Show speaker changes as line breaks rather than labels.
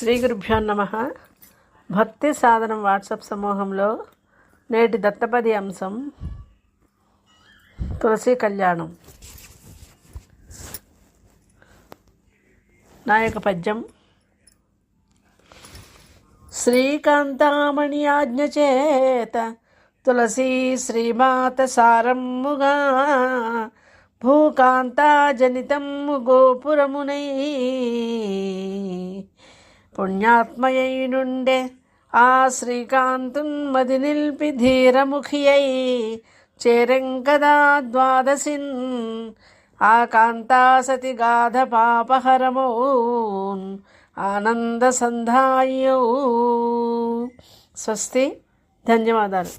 శ్రీ గురుభ్యో నమ. భక్తి సాధనం వాట్సాప్ సమూహంలో నేటి దత్తపది అంశం తులసి కళ్యాణం. నా యొక్క పద్యం శ్రీకాంతామణి ఆజ్ఞ చేత తులసి శ్రీమాత సారమ్ముగా జనితం గోపురమునై పుణ్యాత్మయై నుండే ఆ శ్రీకాంతున్ మది నిల్పి ధీరముఖియై చేరంకదా ద్వాదశిన్ ఆ కాంతాసతి గాధ పాపహరమౌన్ ఆనంద సంధాయౌ స్వస్తి ధన్యవాదాలు